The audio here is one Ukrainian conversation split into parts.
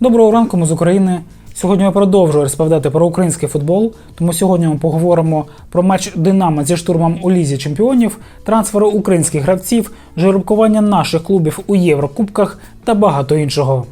Доброго ранку, ми з України. Сьогодні я продовжую розповідати про український футбол. Тому сьогодні ми поговоримо про матч Динамо зі штурмом у Лізі Чемпіонів, трансфери українських гравців, жеребкування наших клубів у Єврокубках та багато іншого.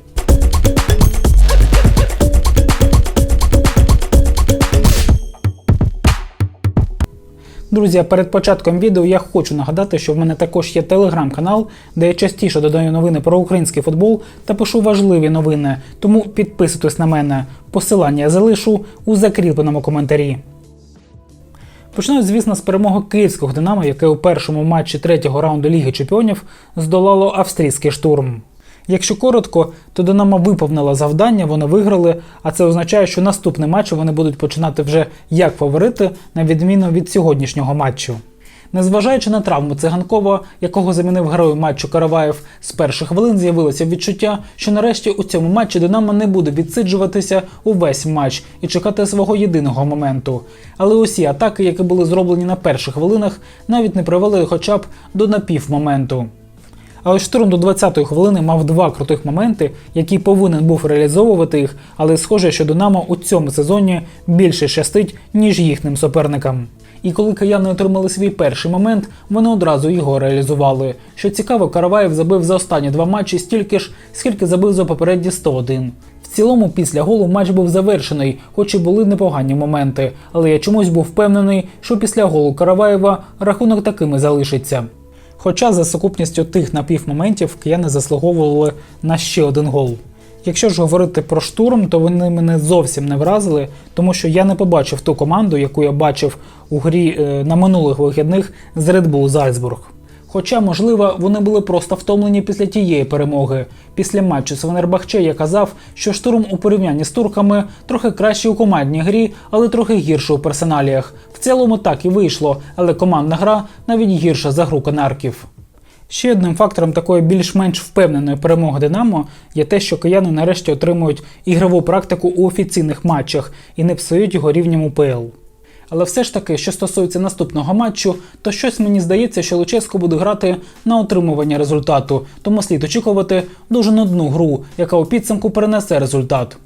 Друзі, перед початком відео я хочу нагадати, що в мене також є телеграм-канал, де я частіше додаю новини про український футбол та пишу важливі новини. Тому підписуйтесь на мене. Посилання залишу у закріпленому коментарі. Почну, звісно, з перемоги київського Динамо, яке у першому матчі третього раунду Ліги Чемпіонів здолало австрійський штурм. Якщо коротко, то Динамо виповнило завдання, вони виграли, а це означає, що наступний матч вони будуть починати вже як фаворити, на відміну від сьогоднішнього матчу. Незважаючи на травму циганкова, якого замінив герой матчу Караваєв, з перших хвилин з'явилося відчуття, що нарешті у цьому матчі Динамо не буде відсиджуватися увесь матч і чекати свого єдиного моменту. Але усі атаки, які були зроблені на перших хвилинах, навіть не привели хоча б до напівмоменту. Але штурм до 20-ї хвилини мав два крутих моменти, які повинен був реалізовувати їх, але схоже, що Динамо у цьому сезоні більше щастить, ніж їхнім суперникам. І коли кияни отримали свій перший момент, вони одразу його реалізували. Що цікаво, Караваєв забив за останні два матчі стільки ж, скільки забив за попередні 101. В цілому, після голу матч був завершений, хоч і були непогані моменти. Але я чомусь був впевнений, що після голу Караваєва рахунок такими залишиться. Хоча за сукупністю тих напівмоментів кияни заслуговували на ще один гол. Якщо ж говорити про штурм, то вони мене зовсім не вразили, тому що я не побачив ту команду, яку я бачив у грі е, на минулих вихідних з Red Bull Зальцбург. Хоча, можливо, вони були просто втомлені після тієї перемоги. Після матчу з я казав, що штурм у порівнянні з турками трохи краще у командній грі, але трохи гірше у персоналіях. Цілому так і вийшло, але командна гра навіть гірша за гру канарків. Ще одним фактором такої більш-менш впевненої перемоги Динамо є те, що кияни нарешті отримують ігрову практику у офіційних матчах і не псують його рівнем УПЛ. Але все ж таки, що стосується наступного матчу, то щось мені здається, що Луческо буде грати на отримування результату, тому слід очікувати дуже нудну гру, яка у підсумку перенесе результат.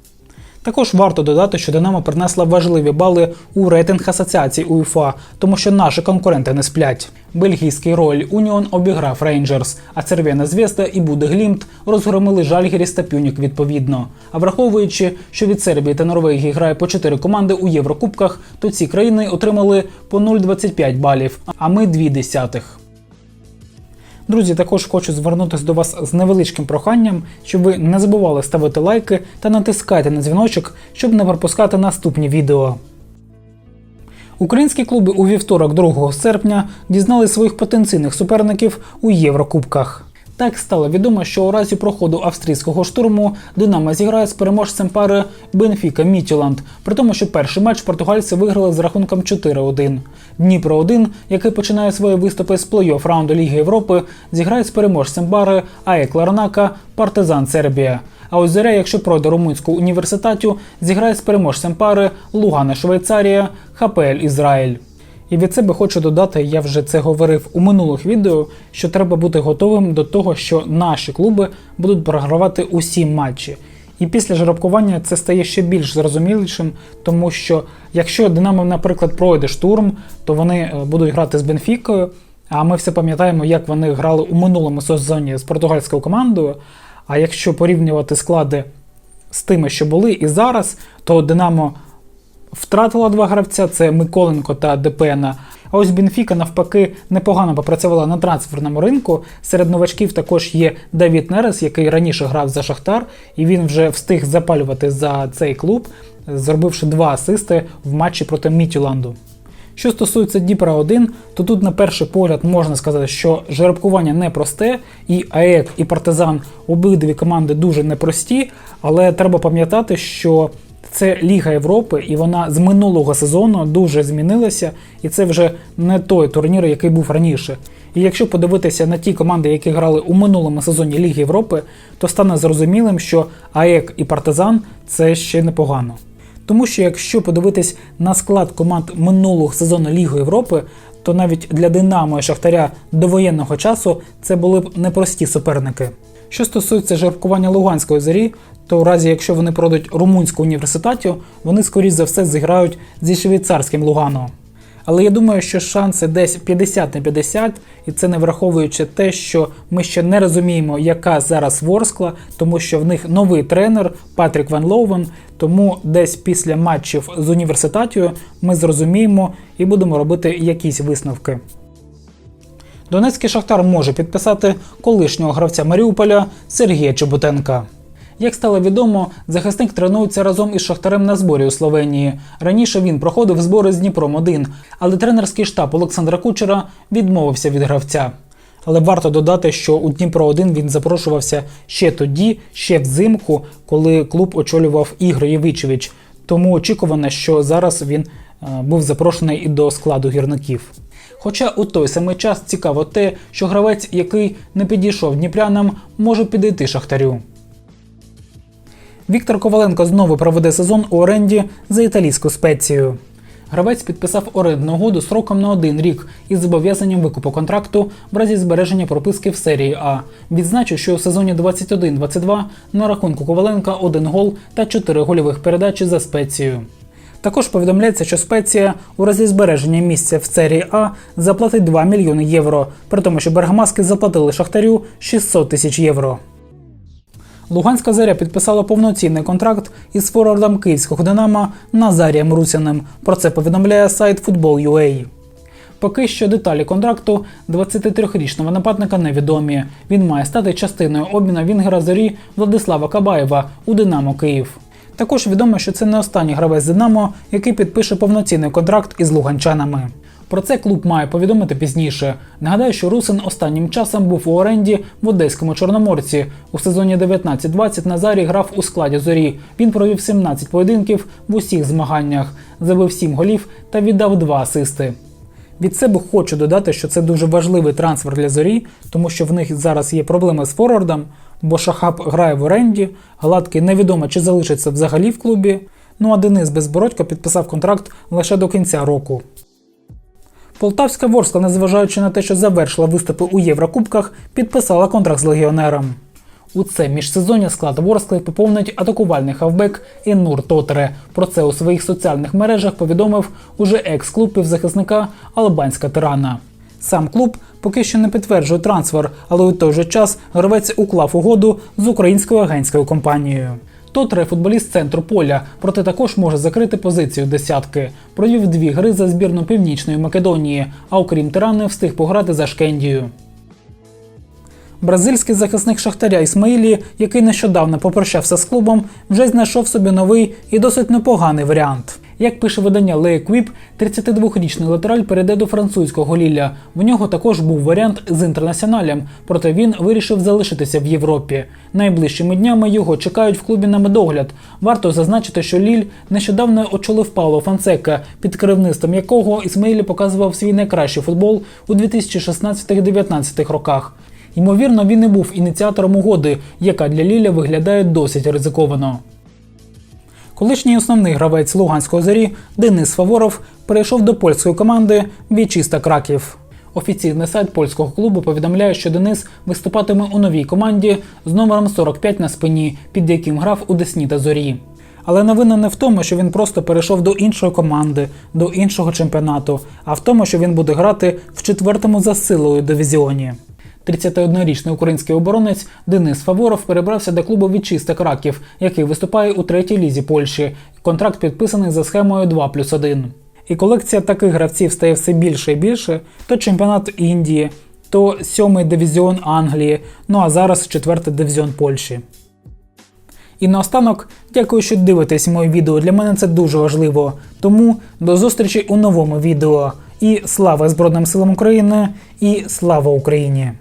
Також варто додати, що Динамо принесла важливі бали у рейтинг асоціації УЄФА, тому що наші конкуренти не сплять. Бельгійський роль Уніон обіграв Рейнджерс, а Цервєна Звєзда і Будеглімт розгромили Жальгіріс та Пюнік відповідно. А враховуючи, що від Сербії та Норвегії грає по 4 команди у Єврокубках, то ці країни отримали по 0,25 балів, а ми 2 десятих. Друзі, також хочу звернутися до вас з невеличким проханням, щоб ви не забували ставити лайки та натискати на дзвіночок, щоб не пропускати наступні відео. Українські клуби у вівторок 2 серпня дізнали своїх потенційних суперників у Єврокубках. Так стало відомо, що у разі проходу австрійського штурму Динамо зіграє з переможцем пари Бенфіка Мітіланд, при тому, що перший матч португальці виграли з рахунком 4-1. Дніпро 1, який починає свої виступи з плей-офф раунду Ліги Європи, зіграє з переможцем бари АЕК Ларнака Партизан Сербія. А ось Зоря, якщо пройде румунську університатю, зіграє з переможцем пари Лугана Швейцарія ХПЛ Ізраїль. І від себе хочу додати, я вже це говорив у минулих відео, що треба бути готовим до того, що наші клуби будуть програвати усі матчі. І після жеребкування це стає ще більш зрозумілішим, тому що якщо Динамо, наприклад, пройде штурм, то вони е, будуть грати з Бенфікою. А ми все пам'ятаємо, як вони грали у минулому сезоні з португальською командою. А якщо порівнювати склади з тими, що були і зараз, то Динамо втратила два гравця: це Миколенко та Депена. А ось Бенфіка навпаки непогано попрацювала на трансферному ринку. Серед новачків також є Давід Нерес, який раніше грав за Шахтар, і він вже встиг запалювати за цей клуб, зробивши два асисти в матчі проти Мітюланду. Що стосується Дніпра 1, то тут на перший погляд можна сказати, що жеребкування непросте, і АЕК, і Партизан обидві команди дуже непрості, але треба пам'ятати, що це Ліга Європи, і вона з минулого сезону дуже змінилася, і це вже не той турнір, який був раніше. І якщо подивитися на ті команди, які грали у минулому сезоні Ліги Європи, то стане зрозумілим, що АЕК і Партизан це ще непогано. Тому що якщо подивитись на склад команд минулого сезону Ліги Європи, то навіть для Динамо і Шахтаря до воєнного часу це були б непрості суперники. Що стосується жеребкування Луганської зорі, то у разі, якщо вони пройдуть румунську університатію, вони скоріш за все зіграють зі швейцарським Лугано. Але я думаю, що шанси десь 50 на 50, і це не враховуючи те, що ми ще не розуміємо, яка зараз Ворскла, тому що в них новий тренер Патрік Ван Лоувен. Тому десь після матчів з університатію ми зрозуміємо і будемо робити якісь висновки. Донецький Шахтар може підписати колишнього гравця Маріуполя Сергія Чеботенка. Як стало відомо, захисник тренується разом із Шахтарем на зборі у Словенії. Раніше він проходив збори з Дніпром 1 але тренерський штаб Олександра Кучера відмовився від гравця. Але варто додати, що у Дніпро 1 він запрошувався ще тоді, ще взимку, коли клуб очолював Ігор Євичевич. Тому очікувано, що зараз він е, був запрошений і до складу гірників. Хоча у той самий час цікаво те, що гравець, який не підійшов дніпрянам, може підійти шахтарю. Віктор Коваленко знову проведе сезон у оренді за італійську спецію. Гравець підписав орендну угоду сроком на один рік із зобов'язанням викупу контракту в разі збереження прописки в серії А. Відзначу, що у сезоні 21-22 на рахунку Коваленка один гол та 4 гольових передачі за спецію. Також повідомляється, що спеція у разі збереження місця в серії А заплатить 2 мільйони євро, при тому, що Бергамаски заплатили Шахтарю 600 тисяч євро. Луганська заря підписала повноцінний контракт із форвардом київського Динамо Назарієм Русяним. Про це повідомляє сайт Football.ua. Поки що деталі контракту 23-річного нападника невідомі. Він має стати частиною обміну Вінгера зорі Владислава Кабаєва у Динамо Київ. Також відомо, що це не останній гравець Динамо, який підпише повноцінний контракт із луганчанами. Про це клуб має повідомити пізніше. Нагадаю, що Русин останнім часом був у оренді в Одеському Чорноморці. У сезоні 19-20 Назарій грав у складі зорі. Він провів 17 поєдинків в усіх змаганнях, забив 7 голів та віддав 2 асисти. Від себе хочу додати, що це дуже важливий трансфер для зорі, тому що в них зараз є проблеми з форвардом, бо Шахаб грає в оренді, Гладкий невідомо чи залишиться взагалі в клубі. Ну а Денис Безбородько підписав контракт лише до кінця року. Полтавська Ворскла, незважаючи на те, що завершила виступи у Єврокубках, підписала контракт з легіонером. У це міжсезоння склад Ворскли поповнить атакувальний хавбек Інур Тотере. Про це у своїх соціальних мережах повідомив уже екс-клуб півзахисника Албанська Тирана. Сам клуб поки що не підтверджує трансфер, але у той же час гравець уклав угоду з українською агентською компанією. Тотре футболіст центру поля, проте також може закрити позицію десятки. Провів дві гри за збірну Північної Македонії, а окрім тирани встиг пограти за Шкендію. Бразильський захисник Шахтаря Ісмаїлі, який нещодавно попрощався з клубом, вже знайшов собі новий і досить непоганий варіант. Як пише видання Le Equipe, 32-річний латераль перейде до французького Лілля. В нього також був варіант з інтернаціоналем, проте він вирішив залишитися в Європі. Найближчими днями його чекають в клубі на медогляд. Варто зазначити, що Ліль нещодавно очолив Павло Фансека, під керівництвом якого Ісмаїлі показував свій найкращий футбол у 2016-19 роках. Ймовірно, він і був ініціатором угоди, яка для Ліля виглядає досить ризиковано. Колишній основний гравець Луганської зорі Денис Фаворов перейшов до польської команди Вічіста Краків. Офіційний сайт польського клубу повідомляє, що Денис виступатиме у новій команді з номером 45 на спині, під яким грав у Десні та зорі. Але новина не в тому, що він просто перейшов до іншої команди, до іншого чемпіонату, а в тому, що він буде грати в четвертому за силою дивізіоні. 31-річний український оборонець Денис Фаворов перебрався до клубу Вітчиста Краків, який виступає у третій лізі Польщі. Контракт підписаний за схемою 2 плюс 1. І колекція таких гравців стає все більше і більше. То чемпіонат Індії, то сьомий дивізіон Англії, ну а зараз четвертий дивізіон Польщі. І наостанок, дякую, що дивитесь моє відео. Для мене це дуже важливо. Тому до зустрічі у новому відео. І слава Збройним силам України, і слава Україні!